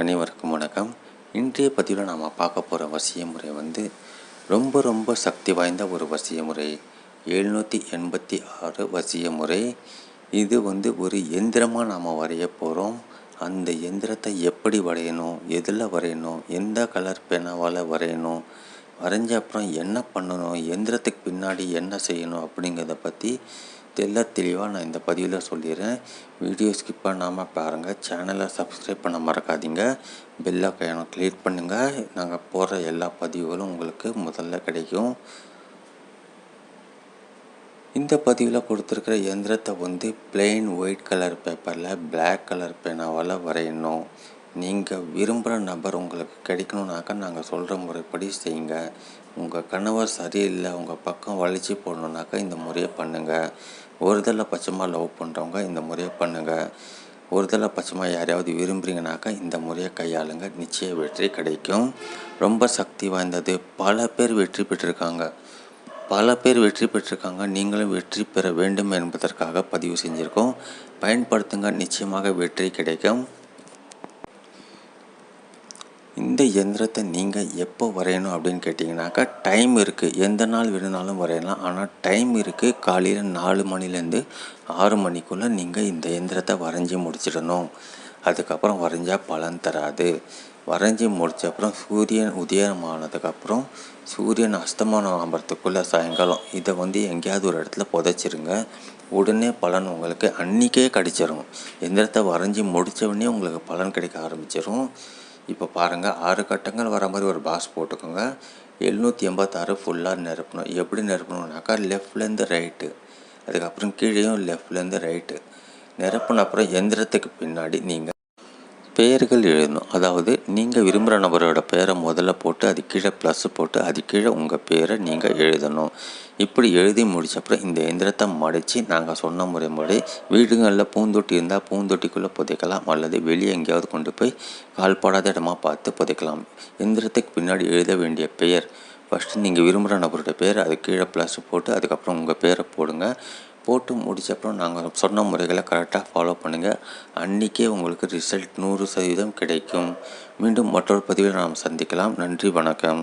அனைவருக்கும் வணக்கம். இன்றைய பதிவில் நாம் பார்க்க போகிற வசிய முறை வந்து ரொம்ப ரொம்ப சக்தி வாய்ந்த ஒரு வசிய முறை எழுநூற்றி எண்பத்தி ஆறு வசிய முறை இது வந்து ஒரு எந்திரமாக நாம் வரைய போகிறோம் அந்த எந்திரத்தை எப்படி வரையணும்? எதில் வரையணும்? எந்த கலர் பேனாவால் வரையணும்? வரைஞ்ச அப்புறம் என்ன பண்ணணும்? எந்திரத்துக்கு பின்னாடி என்ன செய்யணும்? அப்படிங்கிறத பற்றி தெல்ல தெளிவாக நான் இந்த பதிவில் சொல்லிடுறேன். வீடியோ ஸ்கிப் பண்ணாமல் பாருங்கள் சேனலை சப்ஸ்கிரைப் பண்ண மறக்காதீங்க. பெல் ஐக்கானை கிளிக் பண்ணுங்கள் நாங்கள் போடுற எல்லா பதிவுகளும் உங்களுக்கு முதல்ல கிடைக்கும். இந்த பதிவில் கொடுத்துருக்கிற எந்திரத்தை வந்து பிளெயின் ஒயிட் கலர் பேப்பரில் பிளாக் கலர் பேனாவால் வரையணும். நீங்கள் விரும்புகிற நபர் உங்களுக்கு கிடைக்கணுன்னாக்கா நாங்கள் சொல்கிற முறைப்படி செய்யுங்க. உங்கள் கணவர் சரியில்லை உங்கள் பக்கம் வலிச்சு போடணுன்னாக்கா இந்த முறையை பண்ணுங்கள் ஒருதலை பட்சமாக லவ் பண்ணுறவங்க இந்த முறையை பண்ணுங்கள் ஒருதலை பட்சமாக யாரையாவது விரும்புகிறீங்கனாக்கா இந்த முறையை கையாளுங்க. நிச்சய வெற்றி கிடைக்கும். ரொம்ப சக்தி வாய்ந்தது. பல பேர் வெற்றி பெற்றிருக்காங்க. பல பேர் வெற்றி பெற்றிருக்காங்க. நீங்களும் வெற்றி பெற வேண்டும் என்பதற்காக பதிவு செஞ்சுருக்கோம். பயன்படுத்துங்க. நிச்சயமாக வெற்றி கிடைக்கும். இந்த எந்திரத்தை நீங்கள் எப்போ வரையணும் அப்படின்னு கேட்டிங்கனாக்கா டைம் இருக்குது எந்த நாள் வேணுனாலும் வரையலாம். ஆனால் டைம் இருக்குது காலையில் நாலு மணிலேருந்து ஆறு மணிக்குள்ளே நீங்கள் இந்த எந்திரத்தை வரைஞ்சி முடிச்சிடணும். அதுக்கப்புறம் வரைஞ்சால் பலன் தராது. வரைஞ்சி முடித்த அப்புறம் சூரியன் உதயமானதுக்கப்புறம் சூரியன் அஸ்தமானம் ஆகிறதுக்குள்ளே சாயங்காலம் இதை வந்து எங்கேயாவது ஒரு இடத்துல புதைச்சிருங்க. உடனே பலன் உங்களுக்கு அன்றைக்கே கிடைச்சிரும். எந்திரத்தை வரைஞ்சி முடித்த உடனே உங்களுக்கு பலன் கிடைக்க ஆரம்பிச்சிடும் இப்போ பாருங்கள் ஆறு கட்டங்கள் வர மாதிரி ஒரு பாஸ் போட்டுக்கோங்க. எழுநூற்றி எண்பத்தாறு ஃபுல்லாக நிரப்பணும். எப்படி நிரப்பணுன்னாக்கா லெஃப்ட்லேருந்து ரைட்டு அதுக்கப்புறம் கீழேயும் லெஃப்ட்லேருந்து ரைட்டு நிரப்பின அப்புறம் எந்திரத்துக்கு பின்னாடி நீங்கள் பெயர்கள் எழுதணும். அதாவது நீங்கள் விரும்புகிற நபரோட பெயரை முதல்ல போட்டு அது கீழே ப்ளஸ் போட்டு அது கீழே உங்கள் பேரை நீங்கள் எழுதணும். இப்படி எழுதி முடிச்சப்பறம் இந்த எந்திரத்தை மடித்து நாங்கள் சொன்ன முறைப்படி வீடுகளில் பூந்தொட்டி இருந்தால் பூந்தொட்டிக்குள்ளே புதைக்கலாம். அல்லது வெளியே எங்கேயாவது கொண்டு போய் கால்படாத இடமா பார்த்து புதைக்கலாம். எந்திரத்துக்கு பின்னாடி எழுத வேண்டிய பெயர். ஃபஸ்ட்டு நீங்கள் விரும்புகிற நபரோட பேர் அது கீழே ப்ளஸ் போட்டு அதுக்கப்புறம் உங்கள் பேரை போடுங்க. போட்டு முடிச்சப்பறம் நாங்கள் சொன்ன முறைகளை கரெக்டாக ஃபாலோ பண்ணுங்கள் அன்றைக்கே உங்களுக்கு ரிசல்ட் நூறு சதவீதம் கிடைக்கும். மீண்டும் மற்றொரு பதிவில் நாம் சந்திக்கலாம். நன்றி வணக்கம்.